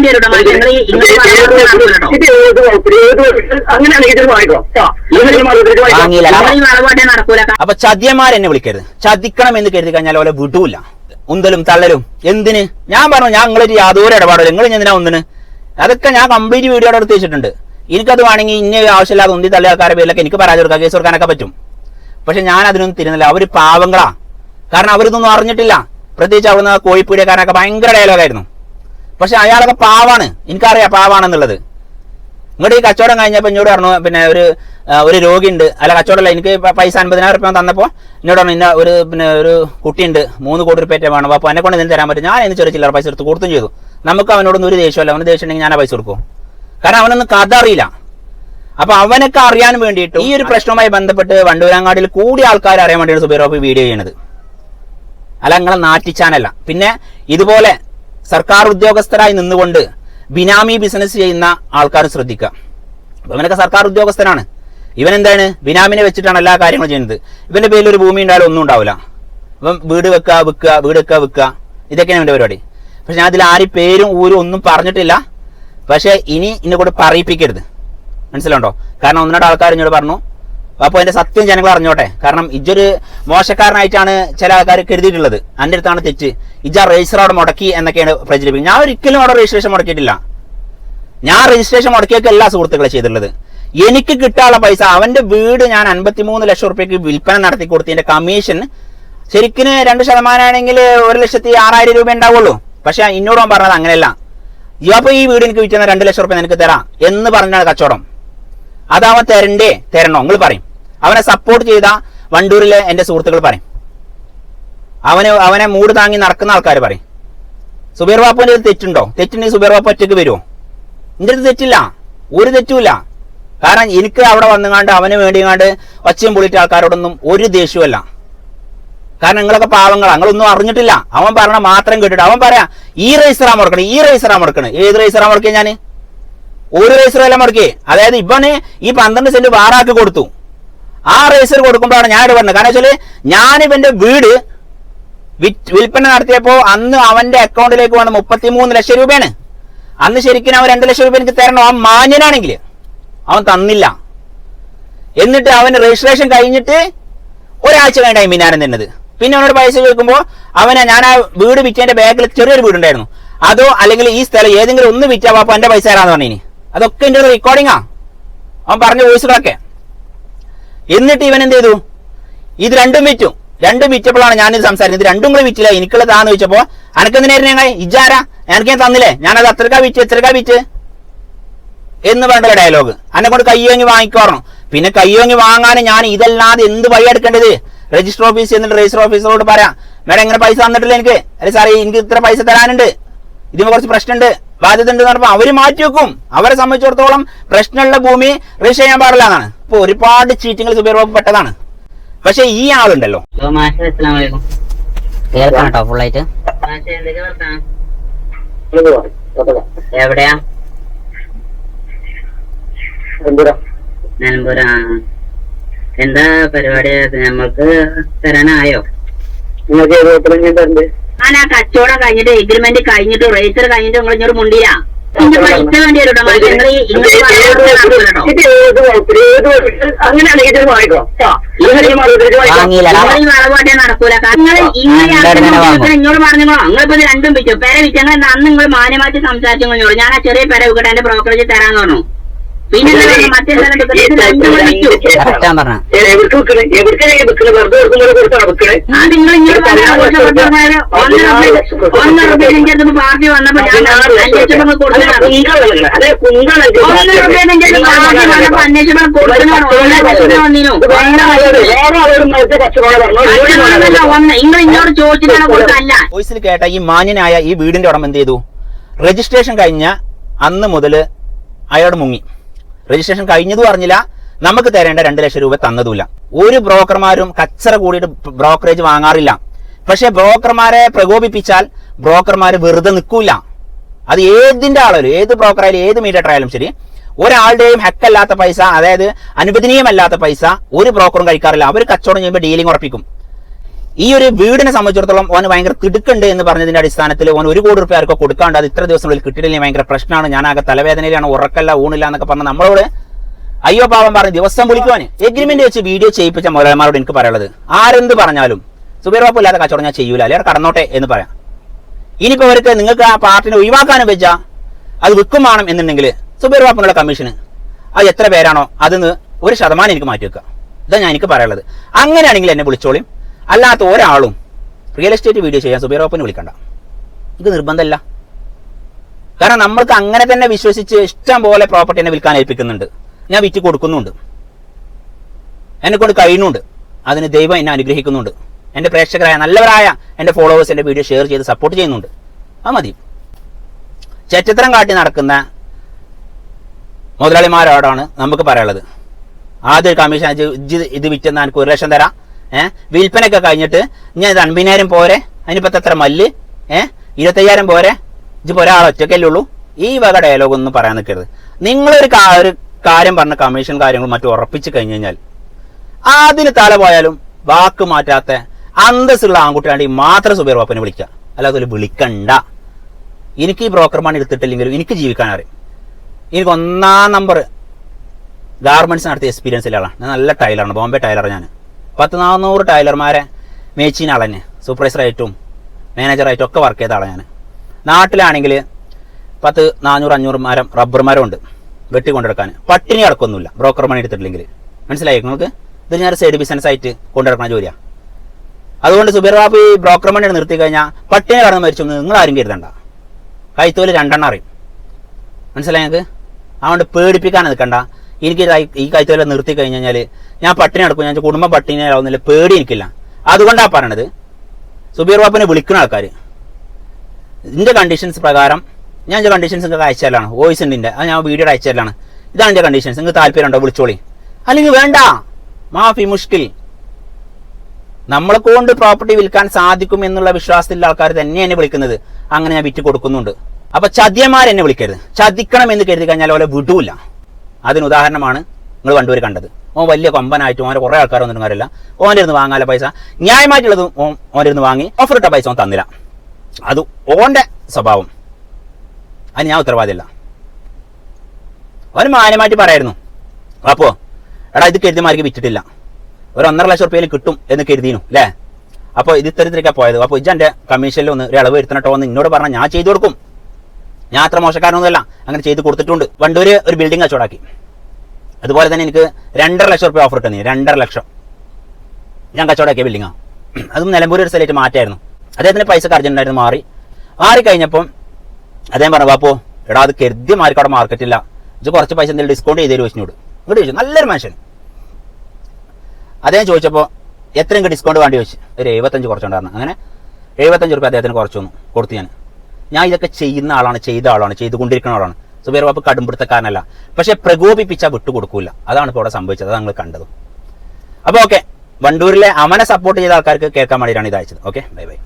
വേണ്ടി വരും അപ്പൊ ചതിയന്മാരെന്നെ വിളിക്കരുത്. ചതിക്കണം എന്ന് കരുതി കഴിഞ്ഞാൽ ഓലെ വിടൂല. ഉന്തലും തള്ളലും. എന്തിന്? ഞാൻ പറഞ്ഞു ഞാൻ നിങ്ങളൊരു യാതൊരു ഇടപാടില്ല നിങ്ങൾ എന്തിനാ ഒന്നിന്? അതൊക്കെ ഞാൻ കംപ്ലീറ്റ് വീഡിയോ എടുത്ത് വെച്ചിട്ടുണ്ട്. എനിക്കത് വേണമെങ്കിൽ ഇന്ന ആവശ്യമില്ലാതെ ഉന്തി തള്ളി ആൾക്കാരുടെ പേരിലൊക്കെ എനിക്ക് പരാതി കൊടുക്കാം കേസ് കൊടുക്കാനൊക്കെ പറ്റും. പക്ഷെ ഞാൻ അതിനൊന്നും തിരുന്നില്ല. അവർ പാവങ്ങളാ. കാരണം അവരിതൊന്നും അറിഞ്ഞിട്ടില്ല. പ്രത്യേകിച്ച് അവിടുന്ന് കോഴിപ്പീടിയക്കാരനൊക്കെ ഭയങ്കര ഡയലോഗായിരുന്നു പക്ഷെ അയാളൊക്കെ പാവാണ്. എനിക്കറിയാം പാവാണെന്നുള്ളത്. ഇങ്ങോട്ട് ഈ കച്ചവടം കഴിഞ്ഞപ്പോൾ എന്നോട് പറഞ്ഞു പിന്നെ ഒരു ഒരു രോഗിയുണ്ട്. അല്ല കച്ചവടമല്ല എനിക്ക് പൈസ അൻപതിനായിരം റുപ്യ തന്നപ്പോൾ എന്നോട് പറഞ്ഞു ഇന്ന ഒരു പിന്നെ ഒരു കുട്ടിയുണ്ട് മൂന്ന് കോടി റുപ്യ വേണം. അപ്പോൾ എന്നെ കൊണ്ട് ഇതിന് തരാൻ പറ്റും. ഞാൻ എന്ന് ചെറിയ ചില്ലറ പൈസ എടുത്ത് കൊടുത്തും ചെയ്തു. നമുക്ക് അവനോടൊന്നും ഒരു ദേഷ്യമല്ല. അവന് ദേഷ്യം ഉണ്ടെങ്കിൽ ഞാൻ പൈസ കൊടുക്കും. കാരണം അവനൊന്നും കഥ അറിയില്ല. അപ്പൊ അവനൊക്കെ അറിയാൻ വേണ്ടിയിട്ട് ഈ ഒരു പ്രശ്നവുമായി ബന്ധപ്പെട്ട് വണ്ടൂരാങ്ങാടിയിൽ കൂടി ആൾക്കാർ അറിയാൻ വേണ്ടിയാണ് സുബൈറോപ്പ് വീഡിയോ ചെയ്യണത് അല്ല നിങ്ങളെ നാറ്റിച്ചാനല്ല. പിന്നെ ഇതുപോലെ സർക്കാർ ഉദ്യോഗസ്ഥരായി നിന്നുകൊണ്ട് ബിനാമി ബിസിനസ് ചെയ്യുന്ന ആൾക്കാർ ശ്രദ്ധിക്കുക. ഇവനൊക്കെ സർക്കാർ ഉദ്യോഗസ്ഥനാണ്. ഇവൻ എന്താണ്? ബിനാമിനെ വെച്ചിട്ടാണ് എല്ലാ കാര്യങ്ങളും ചെയ്യുന്നത്. ഇവന്റെ പേരിൽ ഒരു ഭൂമി ഉണ്ടായാലും ഒന്നും ഉണ്ടാവില്ല. ഇവൻ വീട് വെക്കുക വിൽക്കുക വീട് വെക്കുക വിൽക്കുക. ഇതൊക്കെയാണ് ഇവന്റെ പരിപാടി. പക്ഷെ ഞാൻ അതിൽ ആരും പേരും ഊരും ഒന്നും പറഞ്ഞിട്ടില്ല. പക്ഷേ ഇനി എന്നെ കൂടെ പറയിപ്പിക്കരുത്. മനസ്സിലുണ്ടോ കാരണം ഒന്നിനോട് ആൾക്കാർ എന്നോട് പറഞ്ഞു അപ്പോൾ അതിന്റെ സത്യം ജനങ്ങൾ അറിഞ്ഞോട്ടെ. കാരണം ഇജ്ജൊരു മോശക്കാരനായിട്ടാണ് ചില ആൾക്കാർ കരുതിയിട്ടുള്ളത്. എന്റെ അടുത്താണ് തെറ്റ്. ഇജ രജിസ്റ്റർ അവിടെ മുടക്കി എന്നൊക്കെയാണ് പ്രചരിപ്പിക്കുന്നത്. ഞാൻ ഒരിക്കലും അവിടെ രജിസ്ട്രേഷൻ മുടക്കിയിട്ടില്ല. ഞാൻ രജിസ്ട്രേഷൻ മുടക്കിയൊക്കെ എല്ലാ സുഹൃത്തുക്കളെ ചെയ്തിട്ടുള്ളത്. എനിക്ക് കിട്ടാനുള്ള പൈസ അവന്റെ വീട് ഞാൻ അൻപത്തിമൂന്ന് ലക്ഷം റുപ്യക്ക് വിൽപ്പന നടത്തി കൊടുത്തതിന്റെ കമ്മീഷൻ ശരിക്കും രണ്ട് ശതമാനമാണെങ്കിൽ ഒരു ലക്ഷത്തി ആറായിരം രൂപ ഉണ്ടാവുള്ളൂ. പക്ഷെ എന്നോട് പറഞ്ഞത് അങ്ങനെയല്ല. ഈ അപ്പൊ ഈ വീട് എനിക്ക് വിറ്റുന്ന രണ്ട് ലക്ഷം റുപ്യ നിനക്ക് തരാം എന്ന് പറഞ്ഞാണ് കച്ചവടം. അതവൻ തരണ്ടേ തരണോ? നിങ്ങൾ പറയും. അവനെ സപ്പോർട്ട് ചെയ്ത വണ്ടൂരിലെ എന്റെ സുഹൃത്തുക്കൾ പറയും. അവന് അവനെ മൂട് താങ്ങി നടക്കുന്ന ആൾക്കാർ പറയും. സുബീർ ബാപ്പുവിന്റെ ഒരു തെറ്റുണ്ടോ? തെറ്റുണ്ടെങ്കിൽ സുബീർ ബാപ്പു ഒറ്റയ്ക്ക് വരുമോ എന്റെ അടുത്ത് തെറ്റില്ല. ഒരു തെറ്റുമില്ല. കാരണം എനിക്ക് അവിടെ വന്നുകാണ്ട് അവന് വേണ്ടിങ്ങാണ്ട് ഒച്ചയും പൊളിറ്റ ആൾക്കാരോടൊന്നും ഒരു ദേഷ്യമല്ല. കാരണം നിങ്ങളൊക്കെ പാവങ്ങളാണ് നിങ്ങളൊന്നും അറിഞ്ഞിട്ടില്ല. അവൻ പറഞ്ഞ മാത്രം കേട്ടിട്ട് അവൻ പറയാ ഈ റേസറാ മുടക്കണേ? ഈ റേസറാ മുടക്കണേ? ഏത് റേസറാ മുറക്കേ ഞാൻ? ഒരു റേസർ അല്ല മുടക്കി അതായത് ഇവന് ഈ പന്ത്രണ്ട് സെന്റ് വാറാക്കി കൊടുത്തു. ആ റേസർ കൊടുക്കുമ്പോഴാണ് ഞാൻ ഇവിടെ പറഞ്ഞത് കാരണം വെച്ചാൽ ഞാൻ ഇവന്റെ വീട് വിൽപ്പന നടത്തിയപ്പോ അന്ന് അവന്റെ അക്കൗണ്ടിലേക്ക് വന്ന മുപ്പത്തിമൂന്ന് ലക്ഷം രൂപയാണ്. അന്ന് ശരിക്കും അവൻ രണ്ട് ലക്ഷം രൂപ എനിക്ക് തരണം. ആ മാന്യനാണെങ്കിൽ അവൻ തന്നില്ല. എന്നിട്ട് അവന് രജിസ്ട്രേഷൻ കഴിഞ്ഞിട്ട് ഒരാഴ്ച കഴിഞ്ഞായി മിനാരം തന്നത് പിന്നെ അവനോട് പൈസ ചോദിക്കുമ്പോൾ അവനെ ഞാൻ ആ വീട് വിറ്റേന്റെ ബാഗിൽ ചെറിയൊരു വീടുണ്ടായിരുന്നു. അതോ അല്ലെങ്കിൽ ഈ സ്ഥലം ഏതെങ്കിലും ഒന്ന് വിറ്റാ അപ്പൊ എന്റെ പൈസ തരാന്ന് പറഞ്ഞു അതൊക്കെ എന്റെ റെക്കോർഡിങ്ങാ അവൻ പറഞ്ഞ വോയിസുകളൊക്കെ എന്നിട്ട് ഇവൻ എന്ത് ചെയ്തു? ഇത് രണ്ടും വിറ്റു. രണ്ടും വിറ്റപ്പോഴാണ് ഞാനിത് സംസാരിക്കുന്നത് രണ്ടും കൂടെ വിറ്റില്ല? എനിക്കുള്ള താന്ന് ചോദിച്ചപ്പോ അനക്കെന്തിനായിരുന്നു ഞങ്ങൾ ഇജാരാ എനിക്ക് ഞാൻ തന്നില്ലേ? ഞാനത് അത്രക്കാ വിറ്റ് എത്രക്കാ വിറ്റ്? എന്ന് വേണ്ട ഡയലോഗ് അന്നെ കൊണ്ട് കയ്യോങ്ങി വാങ്ങിക്കോറണം. പിന്നെ കയ്യോങ്ങി വാങ്ങാൻ ഞാൻ ഇതല്ലാതെ എന്ത് വഴി എടുക്കേണ്ടത്? രജിസ്റ്റർ ഓഫീസ് എന്നിട്ട് രജിസ്റ്റർ ഓഫീസറോട് പറയാം. മേഡം ഇങ്ങനെ പൈസ തന്നിട്ടില്ല എനിക്ക്? അല്ലെ സാറേ എനിക്ക് ഇത്ര പൈസ തരാനുണ്ട്. ഇതിന് കുറച്ച് പ്രശ്നമുണ്ട്. ബാധ്യത ഉണ്ട് എന്ന് പറഞ്ഞപ്പോൾ അവർ മാറ്റി വെക്കും. അവരെ സംബന്ധിച്ചിടത്തോളം പ്രശ്നമുള്ള ഭൂമി രജിസ്റ്റർ ചെയ്യാൻ പാടില്ല എന്നാണ്. ഇപ്പൊ ഒരുപാട് ചീറ്റിങ്ങൾ സുബീർ ബാബു പെട്ടതാണ് പക്ഷെ ഈ ആളുണ്ടല്ലോ. ഹലോ അസ്സലാമു അലൈക്കും. കേൾക്കണം കേട്ടോ ഫുള്ളായിട്ട്? എവിടെയാ? നിലമ്പൂർ എന്താ പരിപാടി? നമ്മൾക്ക് തരാനായോ? നിങ്ങൾക്ക് ഞാൻ തരണ്ടേ? ഞാൻ ആ കച്ചവടം കഴിഞ്ഞിട്ട് എഗ്രിമെന്റ് കഴിഞ്ഞിട്ട് റേസർ കഴിഞ്ഞിട്ട് നിങ്ങൾ ഇങ്ങോട്ട് മുണ്ടില്ല പൈസ വേണ്ടി വരും നിങ്ങൾ നടക്കൂല. വാങ്ങിക്കോ ഇങ്ങനെ നിങ്ങൾ. എന്നോട് പറഞ്ഞോ നിങ്ങളിപ്പോ രണ്ടും വിറ്റു. പെര വിറ്റങ്ങൾ അന്ന് നിങ്ങൾ മാന്യമാറ്റി സംസാരിച്ചു ഞാൻ ആ ചെറിയ പെര വിട്ടാ എന്റെ ബ്രോക്കറേജ് തരാൻ പറഞ്ഞു. കറക്റ്റാൻ പറഞ്ഞ. വോയിസിൽ കേട്ട ഈ മാന്യനായ ഈ വീടിന്റെ ഉടമ എന്ത് ചെയ്തു? രജിസ്ട്രേഷൻ കഴിഞ്ഞ അന്ന് മുതൽ അയാൾ മുങ്ങി. രജിസ്ട്രേഷൻ കഴിഞ്ഞതും അറിഞ്ഞില്ല. നമുക്ക് തരേണ്ട രണ്ട് ലക്ഷം രൂപ തന്നതുമില്ല. ഒരു ബ്രോക്കർമാരും കച്ചറ കൂടിയിട്ട് ബ്രോക്കറേജ് വാങ്ങാറില്ല. പക്ഷെ ബ്രോക്കർമാരെ പ്രകോപിപ്പിച്ചാൽ ബ്രോക്കർമാർ വെറുതെ നിൽക്കൂല. അത് ഏതിന്റെ ആളായാലും ഏത് ബ്രോക്കറായാലും ഏത് മീഡിയേറ്റർ ആയാലും ശരി ഒരാളുടെയും ഹെക്കല്ലാത്ത പൈസ അതായത് അനുവദനീയമല്ലാത്ത പൈസ ഒരു ബ്രോക്കറും കഴിക്കാറില്ല. അവർ കച്ചവടം ചെയ്യുമ്പോൾ ഡീലിംഗ് ഉറപ്പിക്കും. ഈ ഒരു വീടിനെ സംബന്ധിച്ചിടത്തോളം ഓന് ഭയങ്കര തിടുക്കുണ്ട് എന്ന് പറഞ്ഞതിന്റെ അടിസ്ഥാനത്തിൽ ഓൻ ഒരു കോടി റുപ്യ ആർക്കോ കൊടുക്കാണ്ട് അത് ഇത്ര ദിവസങ്ങളിൽ കിട്ടിയില്ലെങ്കിൽ ഭയങ്കര പ്രശ്നമാണ്. ഞാൻ ആകെ തലവേദനയിലാണ് ഉറക്കല്ല ഊണില്ല എന്നൊക്കെ പറഞ്ഞ നമ്മളോട് അയ്യോ പാവം പറഞ്ഞ് ദിവസം വിളിക്കുവാന് എഗ്രിമെന്റ് വെച്ച് വീഡിയോ ചെയ്യിപ്പിച്ച മുതലാളിമാരോട് എനിക്ക് പറയാനുള്ളത്. ആരെന്ത് പറഞ്ഞാലും സുബീർ ബാബു ഇല്ലാത്ത കച്ചവടം ഞാൻ ചെയ്യൂല. അല്ലെങ്കിൽ കടന്നോട്ടെ എന്ന് പറയാം. ഇനിയിപ്പോ അവർക്ക് നിങ്ങൾക്ക് ആ പാർട്ടിനെ ഒഴിവാക്കാനും വെച്ചാ അത് വിൽക്കും വേണം എന്നുണ്ടെങ്കിൽ സുബീർ ബാപ്പുനുള്ള കമ്മീഷന് അത് എത്ര പേരാണോ അതിന്ന് ഒരു ശതമാനം എനിക്ക് മാറ്റി വെക്കുക. ഇതാ ഞാൻ എനിക്ക് പറയാനുള്ളത്. അങ്ങനെയാണെങ്കിൽ എന്നെ വിളിച്ചോളിയും അല്ലാത്ത ഒരാളും റിയൽ എസ്റ്റേറ്റ് വീഡിയോ ചെയ്യാൻ സുബീർ ബാപ്പുനെ വിളിക്കണ്ട. ഇത് നിർബന്ധമല്ല കാരണം നമ്മൾക്ക് അങ്ങനെ തന്നെ വിശ്വസിച്ച് ഇഷ്ടം പോലെ പ്രോപ്പർട്ടി എന്നെ വിൽക്കാൻ ഏൽപ്പിക്കുന്നുണ്ട്. ഞാൻ വിറ്റ് കൊടുക്കുന്നുണ്ട്. എന്നെ കൊണ്ട് കഴിയുന്നുണ്ട്. അതിന് ദൈവം എന്നെ അനുഗ്രഹിക്കുന്നുണ്ട്. എന്റെ പ്രേക്ഷകരായ നല്ലവരായ എന്റെ ഫോളോവേഴ്സ് എന്റെ വീഡിയോ ഷെയർ ചെയ്ത് സപ്പോർട്ട് ചെയ്യുന്നുണ്ട്. അത് മതി. ചരിത്രം കാട്ടി നടക്കുന്ന മുതലാളിമാരോടാണ് നമുക്ക് പറയാനുള്ളത്. ആദ്യം കമ്മീഷൻ ഇത് വിറ്റെന്നാൽ എനിക്ക് ഒരു ലക്ഷം തരാം. ഏഹ് വിൽപ്പനയൊക്കെ കഴിഞ്ഞിട്ട് ഞാൻ ഇത് അൻപതിനായിരം പോരെ? അതിനിപ്പത്തെ എത്ര മല്ല്? ഏഹ് ഇരുപത്തയ്യായിരം പോരെ? ഇതിപ്പോ ഒരാൾ ഒറ്റയ്ക്കല്ലേ ഉള്ളൂ? ഈ വക ഡയലോഗ് ഒന്നും പറയാൻ നിൽക്കരുത്. നിങ്ങളൊരു ഒരു കാര്യം പറഞ്ഞ കമ്മീഷൻ കാര്യങ്ങൾ മറ്റും ഉറപ്പിച്ചു കഴിഞ്ഞു കഴിഞ്ഞാൽ അതിന് തല പോയാലും വാക്ക് മാറ്റാത്ത അന്തസ്സുള്ള ആൺകുട്ടിയാണെങ്കിൽ മാത്രം സുബൈർ ബാപ്പനെ വിളിക്കുക. അല്ലാതെ ഒരു വിളിക്കണ്ട. എനിക്ക് ഈ ബ്രോക്കർ പണി എടുത്തിട്ടില്ലെങ്കിലും എനിക്ക് ജീവിക്കാൻ അറിയും. എനിക്ക് ഒന്നാം നമ്പർ ഗാർമെന്റ്സ് നടത്തിയ എക്സ്പീരിയൻസ് ഇല്ലാളാണ് ഞാൻ നല്ല ടൈലറാണ് ബോംബെ ടൈലർ ഞാൻ. പത്ത് നാനൂറ് ടൈലർമാരെ മേച്ചിന് ആൾ തന്നെ സൂപ്പർവൈസറായിട്ടും മാനേജറായിട്ടും ഒക്കെ വർക്ക് ചെയ്ത ആളാണ് ഞാൻ നാട്ടിലാണെങ്കിൽ പത്ത് നാനൂറ് അഞ്ഞൂറ് മരം റബ്ബർ മരം ഉണ്ട് വെട്ടി കൊണ്ടെടുക്കാൻ പട്ടിണി അടക്കൊന്നുമില്ല ബ്രോക്കർ പണി എടുത്തിട്ടില്ലെങ്കിൽ. മനസ്സിലായി നിങ്ങൾക്ക്? ഇത് ഞാൻ സൈഡ് ബിസിനസ് ആയിട്ട് കൊണ്ടെടുക്കണ ജോലിയാണ് അതുകൊണ്ട് സുബീർ ബാബു ഈ ബ്രോക്കർ മണി നിർത്തി കഴിഞ്ഞാൽ പട്ടിണി കടന്ന് മരിച്ചു നിങ്ങൾ ആരും കരുതണ്ട. കൈത്തോൽ രണ്ടെണ്ണം അറിയും. മനസ്സിലായി ഞങ്ങൾക്ക് അതുകൊണ്ട് പേടിപ്പിക്കാൻ നിൽക്കണ്ട. എനിക്ക് ഈ കൈത്തോല നിർത്തി കഴിഞ്ഞ് കഴിഞ്ഞാൽ ഞാൻ പട്ടിണി നടക്കും ഞാൻ കുടുംബം പട്ടിണി ആവുന്നില്ല പേടി എനിക്കില്ല. അതുകൊണ്ടാണ് പറയണത്. സുബീർ ബാബുനെ വിളിക്കുന്ന ആൾക്കാർ ഇതിന്റെ കണ്ടീഷൻസ് പ്രകാരം ഞാൻ എന്റെ കണ്ടീഷൻസ് നിങ്ങൾക്ക് അയച്ചാലാണ് വോയിസ് ഉണ്ട് ഇതിന്റെ. അത് ഞാൻ വീഡിയോ അയച്ചാലാണ് ഇതാണ് എന്റെ കണ്ടീഷൻസ് നിങ്ങൾക്ക് താല്പര്യം ഉണ്ടോ? വിളിച്ചോളി. അല്ലെങ്കിൽ വേണ്ട. മാഫി മുഷ്കിൽ. നമ്മളെ കൊണ്ട് പ്രോപ്പർട്ടി വിൽക്കാൻ സാധിക്കും എന്നുള്ള വിശ്വാസത്തിലുള്ള ആൾക്കാർ തന്നെ എന്നെ വിളിക്കുന്നത്. അങ്ങനെ ഞാൻ വിറ്റ് കൊടുക്കുന്നുണ്ട്. അപ്പൊ ചതിയന്മാരെന്നെ വിളിക്കരുത്. ചതിക്കണം എന്ന് കരുതി കഴിഞ്ഞാൽ ഓലെ വിടൂല. അതിന് ഉദാഹരണമാണ് നിങ്ങൾ കണ്ടുവരെ കണ്ടത്. ഓൻ വലിയ കൊമ്പനായിട്ട് ഓനെ കുറേ ആൾക്കാർ ഒന്നും കാര്യമില്ല. ഓന്റെ ഇരുന്ന് വാങ്ങാല പൈസ ന്യായമായിട്ടുള്ളത് ഓൻ ഓന്റെ വാങ്ങി ഓഫർ ഇട്ട പൈസ ഓൻ തന്നില്ല. അത് ഓന്റെ സ്വഭാവം. അത് ഞാൻ ഉത്തരവാദിയല്ല. അവന് മാന്യമായിട്ട് പറയായിരുന്നു. അപ്പോ എടാ ഇത് കരുതിമാർക്ക് വിറ്റിട്ടില്ല. ഒരു ഒന്നര ലക്ഷം റുപ്യയിൽ കിട്ടും എന്ന് കരുതിയിരുന്നു അല്ലേ? അപ്പോൾ ഇത് ഇത്തരത്തിലേക്കാണ് പോയത്. അപ്പോൾ ഇജ്ജ എന്റെ കമ്മീഷനിൽ ഒന്ന് ഒരു ഇളവ് വരുത്തണട്ടോ എന്ന് എന്നോട് പറഞ്ഞാൽ ഞാൻ ചെയ്തു കൊടുക്കും. ഞാൻ അത്ര മോശക്കാരനൊന്നുമല്ല. അങ്ങനെ ചെയ്ത് കൊടുത്തിട്ടുണ്ട്. വണ്ടൂര് ഒരു ബിൽഡിംഗ് കച്ചവടാക്കി. അതുപോലെ തന്നെ എനിക്ക് രണ്ടര ലക്ഷം റുപ്യ ഓഫർ ഇട്ടു രണ്ടര ലക്ഷം. ഞാൻ കച്ചവടാക്കിയ ബിൽഡിങ്ങാണ് അതും നിലമ്പൂർ ഒരു സ്ഥലമായിട്ട് മാറ്റായിരുന്നു. അദ്ദേഹത്തിന് പൈസ അർജന്റായിരുന്നു മാറി. മാറി കഴിഞ്ഞപ്പം അദ്ദേഹം പറഞ്ഞു അപ്പോൾ എടാ അത് കരുതി മാർക്ക് അവിടെ മാർക്കറ്റില്ല ഇത് കുറച്ച് പൈസ എന്തെങ്കിലും ഡിസ്കൗണ്ട് ചെയ്ത് തരും ചോദിച്ചോട് ഇങ്ങോട്ട് ചോദിച്ചു. നല്ലൊരു മനുഷ്യൻ. അദ്ദേഹം ചോദിച്ചപ്പോൾ എത്ര ഡിസ്കൗണ്ട് വേണ്ടി ചോദിച്ചു. ഒരു എഴുപത്തഞ്ച് കുറച്ചുണ്ടായിരുന്നു. അങ്ങനെ എഴുപത്തഞ്ച് റുപ്യ അദ്ദേഹത്തിന് കുറച്ചു കൊടുത്തു ഞാൻ. ഞാൻ ഇതൊക്കെ ചെയ്യുന്ന ആളാണ് ചെയ്ത ആളാണ് ചെയ്തുകൊണ്ടിരിക്കുന്ന ആളാണ്. സുബൈർ ബാബു കടുംപിടുത്തക്കാരനല്ല. പക്ഷെ പ്രകോപിപ്പിച്ചാൽ വിട്ടുകൊടുക്കൂല. അതാണ് ഇപ്പോൾ അവിടെ സംഭവിച്ചത്. അത് ഞങ്ങൾ കണ്ടത്. അപ്പോൾ ഓക്കെ വണ്ടൂരിലെ അമനെ സപ്പോർട്ട് ചെയ്ത ആൾക്കാർക്ക് കേൾക്കാൻ വേണ്ടിയിട്ടാണ് ഇത് അയച്ചത്. Okay bye bye